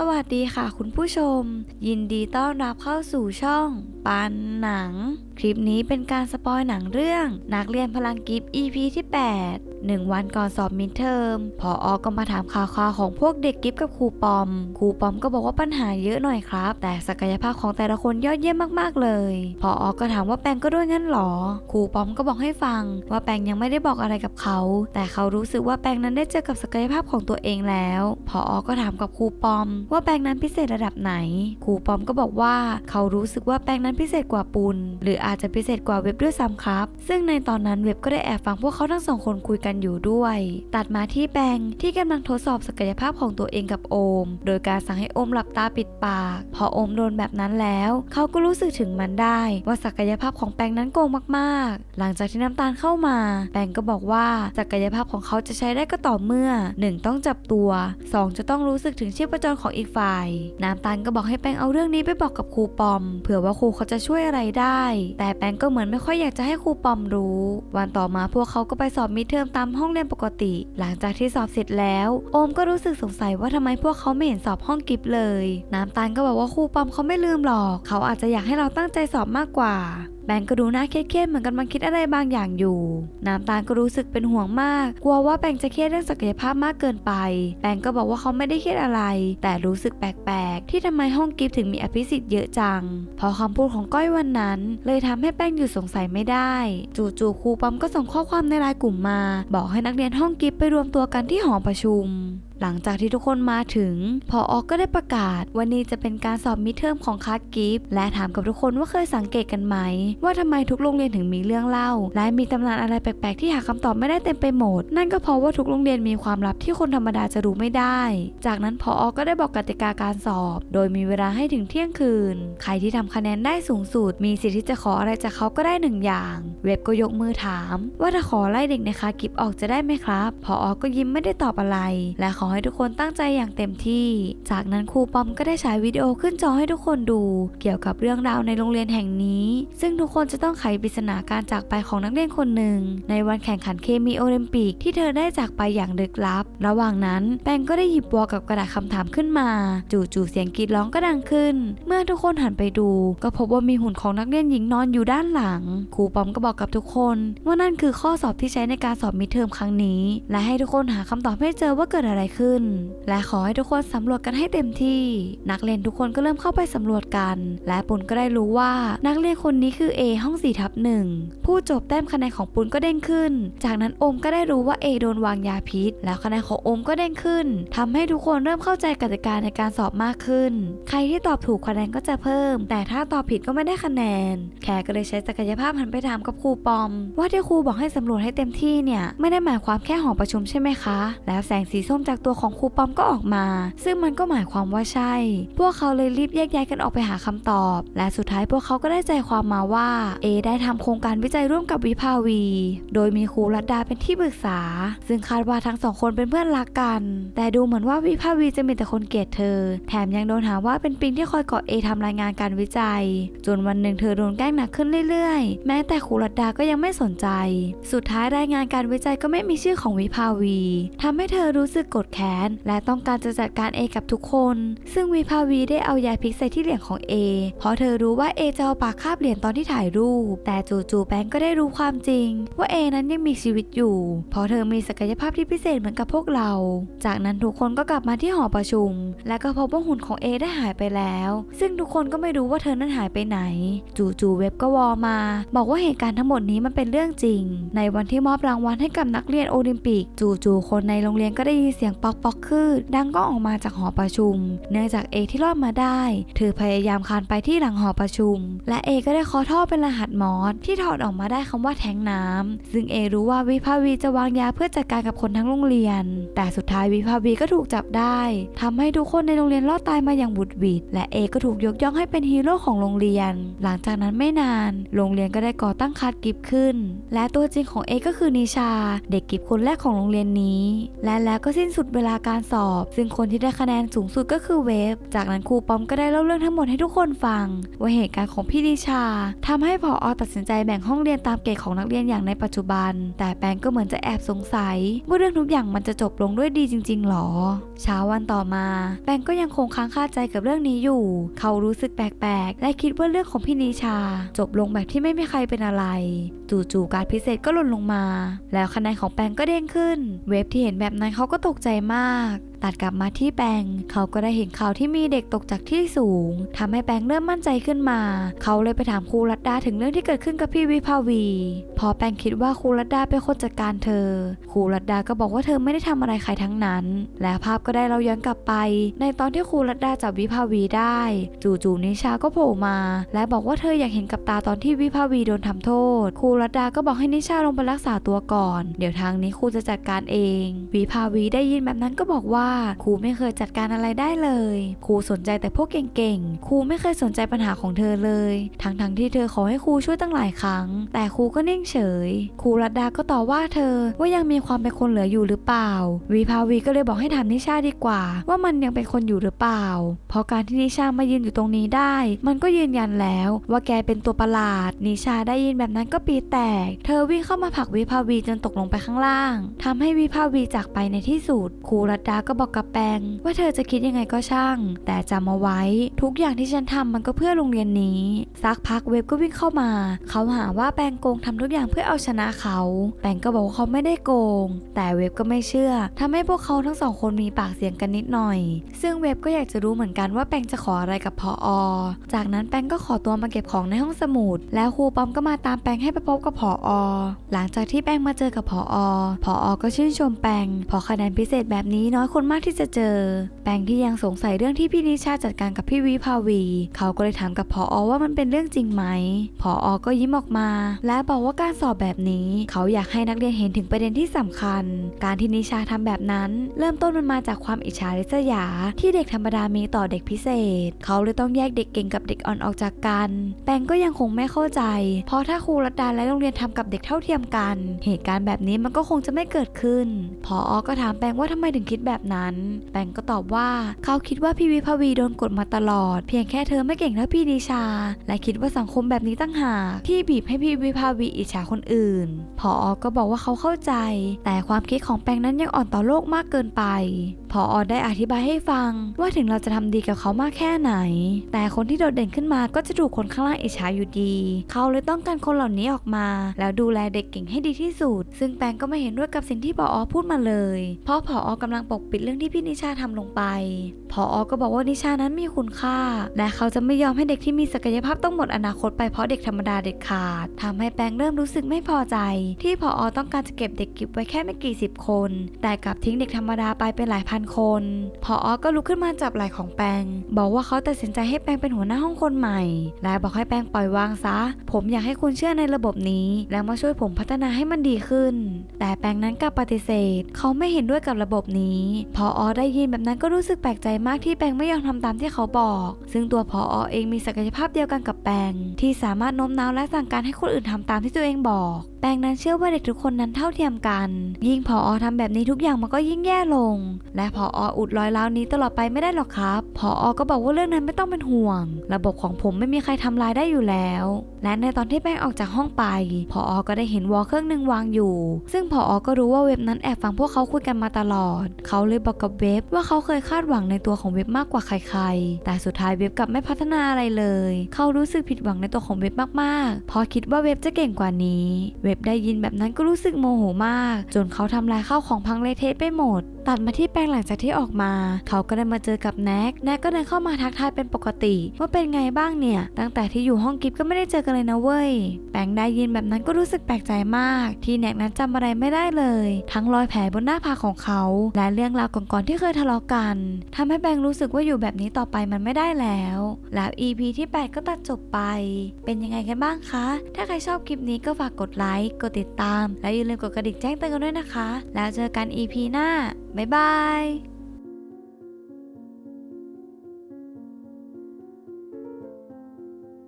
สวัสดีค่ะคุณผู้ชม ยินดีต้อนรับเข้าสู่ช่อง ปันหนัง คลิปนี้เป็นการสปอยหนังเรื่อง นักเรียนพลังกิฟต์ EP ที่ 8 หนึ่งวันก่อนสอบมิดเทอมพออก็มาถามข่าวคาวของพวกเด็กกิฟต์กับครูปอม ครูปอมก็บอกว่าปัญหาเยอะหน่อยครับ แต่ศักยภาพของแต่ละคนยอดเยี่ยมมากๆเลย พออก็ถามว่าแปงก็ด้วยงั้นหรอ ครูปอมก็บอกให้ฟัง ว่าแปงยังไม่ได้บอกอะไรกับเขา แต่เขารู้สึกว่าแปงนั้นได้เจอกับศักยภาพของตัวเองแล้ว พออก็ถามกับครูปอม ว่าแปงนั้นพิเศษระดับไหน ครูปอมก็บอกว่าเขารู้สึกว่าแปงนั้นพิเศษกว่าปุณหรืออาจจะพิเศษกว่าเว็บด้วยซ้ำครับ ซึ่งในตอนนั้นเว็บก็ได้แอบฟังพวกเขาทั้งสองคนคุยกันอยู่ด้วย ตัดมาที่แปงที่กำลังทดสอบศักยภาพของตัวเองกับโอม โดยการสั่งให้โอมหลับตาปิดปาก พอโอมโดนแบบนั้นแล้ว เขาก็รู้สึกถึงมันได้ ว่าศักยภาพของแปงนั้นโกงมากๆ หลังจากที่น้ำตาลเข้ามาแปงก็บอกว่าศักยภาพของเขาจะใช้ได้ก็ต่อเมื่อ 1 ต้องจับตัว 2 จะต้องรู้สึกถึงชีพจรของอีกฝ่าย น้ำตาลก็บอกให้แปงเอาเรื่องนี้ไปบอกกับครูปอม เผื่อว่าครูเขาจะช่วยอะไรได้ แต่แปงก็เหมือนไม่ค่อยอยากจะให้ครูปอมรู้ วันต่อมาพวกเขาก็ไปสอบมิดเทอมตามห้องเรียนปกติ หลังจากที่สอบเสร็จแล้ว โอมก็รู้สึกสงสัยว่าทำไมพวกเขาไม่เห็นสอบห้องกิฟเลย น้ำตาลก็บอกว่าครูปอมเขาไม่ลืมหรอก เขาอาจจะอยากให้เราตั้งใจสอบมากกว่า แบงก์ก็ดูหน้าเครียดๆเหมือนกันมันคิดอะไรบางอย่างอยู่ น้ำตาลก็รู้สึกเป็นห่วงมาก กลัวว่าแบงก์จะเครียดเรื่องศักยภาพมากเกินไป แบงก์ก็บอกว่าเขาไม่ได้เครียดอะไร แต่รู้สึกแปลกๆ ที่ทำไมห้องกิฟต์ถึงมีอภิสิทธิ์เยอะจัง พอคำพูดของก้อยวันนั้น เลยทำให้แป้งหยุดสงสัยไม่ได้ จู่ๆครูปั๊มก็ส่งข้อความในไลน์กลุ่มมา บอกให้นักเรียนห้องกิฟต์ไปรวมตัวกันที่หอประชุม หลังจากที่ทุกคนมาถึง พอออกก็ได้ประกาศ วันนี้จะเป็นการสอบมิดเทอมของคัสกิฟต์และถามกับทุกคนว่าเคยสังเกตกันไหม ว่าทำไมทุกโรงเรียนถึงมีเรื่องเล่า และมีตำนานอะไรแปลกๆ ที่หาคำตอบไม่ได้เต็มไปหมด นั่นก็เพราะว่าทุกโรงเรียนมีความลับที่คนธรรมดาจะรู้ไม่ได้ จากนั้นพอออกก็ได้บอกกติกาการสอบ โดยมีเวลาให้ถึงเที่ยงคืน ใครที่ทำคะแนนได้สูงสุด มีสิทธิ์ที่จะขออะไรจากเขาก็ได้หนึ่งอย่าง เว็บก็ยกมือถาม ว่าถ้าขอไล่เด็กในคากิฟต์ออกจะได้ไหมครับ พอออก็ยิ้มไม่ได้ตอบอะไร และขอให้ทุกคนตั้งใจอย่างเต็มที่ จากนั้นครูปอมก็ได้ฉายวิดีโอขึ้นจอให้ทุกคนดู เกี่ยวกับเรื่องราวในโรงเรียนแห่งนี้ ซึ่งทุกคนจะต้องไขปริศนาการจากไปของนักเรียนคนหนึ่ง ในวันแข่งขันเคมีโอลิมปิกที่เธอได้จากไปอย่างลึกลับ ระหว่างนั้นแปงก็ได้หยิบวอลกับกระดาษคำถามขึ้นมา จู่ๆเสียงกรีดร้องก็ดังขึ้น เมื่อทุกคนหันไปดู ก็พบว่ามีหุ่นของนักเรียนหญิงนอนอยู่ด้านหลัง ครูปอมก็บอกกับทุกคนว่านั่นคือข้อสอบที่ใช้ในการสอบมิดเทอมครั้งนี้ และให้ทุกคนหาคำตอบให้เจอว่าเกิดอะไรขึ้น และขอให้ทุกคนสำรวจกันให้เต็มที่ นักเรียนทุกคนก็เริ่มเข้าไปสำรวจกัน และปุณก็ได้รู้ว่านักเรียนคนนี้คือ A ห้อง4ทับหนึ่งผู้จบแต้มคะแนนของปุณก็เด้งขึ้น จากนั้นโอมก็ได้รู้ว่า A โดนวางยาพิษ แล้วคะแนนของโอมก็เด้งขึ้นทำให้ทุกคนเริ่มเข้าใจกติกาในการสอบมากขึ้น ใครที่ตอบถูกคะแนนก็จะเพิ่ม แต่ถ้าตอบผิดก็ไม่ได้คะแนน แขกก็เลยใช้ศักยภาพหันไปถามกับครูปอม ว่าที่ครูบอกให้สำรวจให้เต็มที่เนี่ยไม่ได้หมายความแค่หอประชุมใช่ไหมคะ แล้วแสงสีส้มจากตัวของครูปอมก็ออกมา ซึ่งมันก็หมายความว่าใช่ พวกเขาเลยรีบแยกย้ายกันออกไปหาคำตอบ และสุดท้ายพวกเขาก็ได้ใจความมาว่าเอได้ทำโครงการวิจัยร่วมกับวิภาวี โดยมีครูรัตดาเป็นที่ปรึกษา ซึ่งคาดว่าทั้งสองคนเป็นเพื่อนรักกัน แต่ดูเหมือนว่าวิภาวีจะมีแต่คนเกลียดเธอ แถมยังโดนหาว่าเป็นปิงที่คอยเกาะเอทำรายงานการวิจัย จนวันหนึ่งเธอโดนแกล้งหนักขึ้นเรื่อยๆ แม้แต่ครูรัตดาก็ยังไม่สนใจ สุดท้ายรายงานการวิจัยก็ไม่มีชื่อของวิภาวีทำให้เธอรู้สึกกรธแค้น และต้องการจะจัดการเอกับทุกคน ซึ่งวิภาวีได้เอายาพิษใส่ที่เหรียญของเอเพราะเธอรู้ว่าเอจะเอาปากคาบเหรียญตอนที่ถ่ายรูป แต่จู่ๆแบงก์ก็ได้รู้ความจริง ว่าเอนั้นยังมีชีวิตอยู่ เพราะเธอมีศักยภาพที่พิเศษเหมือนกับพวกเรา จากนั้นทุกคนก็กลับมาที่หอประชุม และก็พบว่าหุ่นของเอได้หายไปแล้ว ซึ่งทุกคนก็ไม่รู้ว่าเธอนั้นหายไปไหน จู่ๆเว็บก็วอมา บอกว่าเหตุการณ์ทั้งหมดนี้มันเป็นเรื่องจริง ในวันที่มอบรางวัลให้กับนักเรียนโอลิมปิก จู่ๆคนในโรงเรียนก็ได้ยินเสียงปอกป๊อกๆขึ้นดังก็ออกมาจากหอประชุม เนื่องจากเอที่รอดมาได้ เธอพยายามคานไปที่หลังหอประชุม และเอก็ได้เคอท่อเป็นรหัสมอสที่ถอดออกมาได้คำว่าแทงน้ำซึ่งเอรู้ว่าวิภาวีจะวางยาเพื่อจัดการกับคนทั้งโรงเรียน แต่สุดท้ายวิภาวีก็ถูกจับได้ทำให้ทุกคนในโรงเรียนรอดตายมาอย่างบุดหวิดและเอก็ถูกยกย่องให้เป็นฮีโร่ของโรงเรียน หลังจากนั้นไม่นาน โรงเรียนก็ได้ก่อตั้งคาดกิฟขึ้น และตัวจริงของเอก็คือนิชา เด็กกิฟคนแรกของโรงเรียนนี้ และแล้วก็สิ้นสุดเวลาการสอบ ซึ่งคนที่ได้คะแนนสูงสุดก็คือเวฟ จากนั้นครูปอมก็ได้เล่าเรื่องทั้งหมดให้ทุกคนฟัง ว่าเหตุการณ์ของพี่นิชาทำให้ผออตัดสินใจแบ่งห้องเรียนตามเกรดของนักเรียนอย่างในปัจจุบัน แต่แปงก็เหมือนจะแอบสงสัย ว่าเรื่องทุกอย่างมันจะจบลงด้วยดีจริง ๆหรอ เช้าวันต่อมา แปงก็ยังคงค้างคาใจกับเรื่องนี้อยู่ เขารู้สึกแปลกๆ และคิดว่าเรื่องของพี่นิชา จบลงแบบที่ไม่มีใครเป็นอะไร จู่ๆการพิเศษก็หล่นลงมา แล้วคะแนนของแปงก็เด้งขึ้น เว็บที่เห็นแบบนั้นเขาก็ตกใจมากตัดกลับมาที่แปงเขาก็ได้เห็นข่าวที่มีเด็กตกจากที่สูงทำให้แปงเริ่มมั่นใจขึ้นมา เขาเลยไปถามครูรัตดาถึงเรื่องที่เกิดขึ้นกับพี่วิภาวี พอแปงคิดว่าครูรัตดาเป็นคนจัดการเธอ ครูรัตดาก็บอกว่าเธอไม่ได้ทำอะไรใครทั้งนั้น และภาพก็ได้เราย้อนกลับไป ในตอนที่ครูรัตดาจับวิภาวีได้ จู่ๆนิชาก็โผล่มา และบอกว่าเธออยากเห็นกับตาตอนที่วิภาวีโดนทำโทษ ครูรัตดาก็บอกให้นิชาลงไปรักษาตัวก่อน เดี๋ยวทางนี้ครูจะจัดการเอง วิภาวีได้ยินแบบนั้นก็บอกว่าครูไม่เคยจัดการอะไรได้เลยครูสนใจแต่พวกเก่งๆครูไม่เคยสนใจปัญหาของเธอเลย ทั้งๆที่เธอขอให้ครูช่วยตั้งหลายครั้ง แต่ครูก็นิ่งเฉยครูรัตดาก็ต่อว่าเธอว่ายังมีความเป็นคนเหลืออยู่หรือเปล่าวิภาวีก็เลยบอกให้ถามนิชาดีกว่า ว่ามันยังเป็นคนอยู่หรือเปล่า เพราะการที่นิชามายืนอยู่ตรงนี้ได้ มันก็ยืนยันแล้วว่าแกเป็นตัวประหลาด นิชาได้ยินแบบนั้นก็ปีแตก เธอวิ่งเข้ามาผลักวิภาวีจนตกลงไปข้างล่างทำให้วิภาวีจากไปในที่สุดครูรัตดาก็บอกกับแปงว่าเธอจะคิดยังไงก็ช่าง แต่จำเอาไว้ ทุกอย่างที่ฉันทำมันก็เพื่อโรงเรียนนี้สักพักเว็บก็วิ่งเข้ามา เขาหาว่าแปงโกงทำทุกอย่างเพื่อเอาชนะเขา แปงก็บอกว่าเขาไม่ได้โกง แต่เว็บก็ไม่เชื่อทำให้พวกเขาทั้งสองคนมีปากเสียงกันนิดหน่อย ซึ่งเว็บก็อยากจะรู้เหมือนกันว่าแปงจะขออะไรกับพออจากนั้นแปงก็ขอตัวมาเก็บของในห้องสมุด แล้วครูปอมก็มาตามแปงให้ไปพบกับพออหลังจากที่แปงมาเจอกับพออพออก็ชื่นชมแปงพอคะแนนพิเศษแบบนี้น้อยคนมากที่จะเจอแปงที่ยังสงสัยเรื่องที่พี่นิชาจัดการกับพี่วิภาวี เขาก็เลยถามกับพออว่ามันเป็นเรื่องจริงไหมพออก็ยิ้มออกมา และบอกว่าการสอบแบบนี้ เขาอยากให้นักเรียนเห็นถึงประเด็นที่สำคัญ การที่นิชาทำแบบนั้น เริ่มต้นมันมาจากความอิจฉาริษยา ที่เด็กธรรมดามีต่อเด็กพิเศษ เขาเลยต้องแยกเด็กเก่งกับเด็กอ่อนออกจากกันแปงก็ยังคงไม่เข้าใจ เพราะถ้าครูรัตดาและโรงเรียนทำกับเด็กเท่าเทียมกัน เหตุการณ์แบบนี้มันก็คงจะไม่เกิดขึ้น พออก็ถามแปงว่าทำไมถึงคิดแบบนั้นแปงก็ตอบว่าเขาคิดว่าพี่วิภาวีโดนกดมาตลอด เพียงแค่เธอไม่เก่งเท่าพี่ดีชา และคิดว่าสังคมแบบนี้ตั้งหากที่บีบให้พี่วิภาวีอิจฉาคนอื่น พออก็บอกว่าเขาเข้าใจ แต่ความคิดของแปงนั้นยังอ่อนต่อโลกมากเกินไป ออได้อธิบายให้ฟัง ว่าถึงเราจะทำดีกับเขามากแค่ไหน แต่คนที่โดดเด่นขึ้นมาก็จะถูกคนข้างล่างอิจฉาอยู่ดี เขาเลยต้องการคนเหล่านี้ออกมา แล้วดูแลเด็กเก่งให้ดีที่สุด ซึ่งแปงก็ไม่เห็นด้วยกับสิ่งที่พออพูดมาเลย เพราะพออกำลังปกปิดเรื่องที่พี่นิชาทำลงไปพออก็บอกว่านิชานั้นมีคุณค่า และเขาจะไม่ยอมให้เด็กที่มีศักยภาพต้องหมดอนาคตไปเพราะเด็กธรรมดาเด็ดขาดทำให้แปงเริ่มรู้สึกไม่พอใจ ที่พออต้องการจะเก็บเด็กกิบไว้แค่ไม่กี่สิบคน แต่กลับทิ้งเด็กธรรมดาไปเป็นหลายพันคน พออก็ลุกขึ้นมาจับไหล่ของแปง บอกว่าเขาตัดสินใจให้แปงเป็นหัวหน้าห้องคนใหม่ และบอกให้แปงปล่อยวางซะ ผมอยากให้คุณเชื่อในระบบนี้ แล้วมาช่วยผมพัฒนาให้มันดีขึ้น แต่แปงนั้นกลับปฏิเสธ เขาไม่เห็นด้วยกับระบบนี้ พออได้ยินแบบนั้นก็รู้สึกแปลกใจมากที่แปงไม่ยอมทำตามที่เขาบอก ซึ่งตัวพออเองมีศักยภาพเดียวกันกับแปงที่สามารถโน้มน้าวและสั่งการให้คนอื่นทำตามที่ตัวเองบอกแปงนั้นเชื่อว่าเด็กทุกคนนั้นเท่าเทียมกัน ยิ่งพออทำแบบนี้ทุกอย่างมันก็ยิ่งแย่ลง และพอออุดรอยร้าวนี้ตลอดไปไม่ได้หรอกครับพออก็บอกว่าเรื่องนั้นไม่ต้องเป็นห่วง ระบบของผมไม่มีใครทำลายได้อยู่แล้ว และในตอนที่แป้งออกจากห้องไปพออก็ได้เห็นวอลเครื่องหนึ่งวางอยู่ ซึ่งพออก็รู้ว่าเว็บนั้นแอบฟังพวกเขาคุยกันมาตลอด เขาเลยบอกกับเว็บว่าเขาเคยคาดหวังในตัวของเว็บมากกว่าใคร ๆ แต่สุดท้ายเว็บกลับไม่พัฒนาอะไรเลย เขารู้สึกผิดหวังในตัวของเว็บมากๆ เพราะคิดว่าเว็บจะเก่งกว่านี้ เว็บได้ยินแบบนั้นก็รู้สึกโมโหมาก จนเขาทำลายข้าวของพังเละเทะไปหมด ตัดมาที่แป้งหลังจากที่ออกมา เขาก็ได้มาเจอกับแน็กแน็กก็เดินเข้ามาทักทายเป็นปกติ ว่าเป็นไงบ้างเนี่ย ตั้งแต่ที่อยู่ห้องกิฟก็ไม่ได้เจอกันเลยนะเว้ย แป้งได้ยินแบบนั้นก็รู้สึกแปลกใจมาก ที่แน็กนั้นจำอะไรไม่ได้เลย ทั้งรอยแผลบนหน้าผากของเขา และเรื่องราวก่อนๆที่เคยทะเลาะกันทำให้แป้งรู้สึกว่าอยู่แบบนี้ต่อไปมันไม่ได้แล้ว แล้ว EP ที่ 8 ก็ตัดจบไป เป็นยังไงกันบ้างคะ ถ้าใครชอบคลิปนี้ก็ฝากกดไลค์ กดติดตาม และอย่าลืมกดกระดิ่งแจ้งเตือนกันด้วยนะคะ แล้วเจอกัน EP หน้าบ๊ายบาย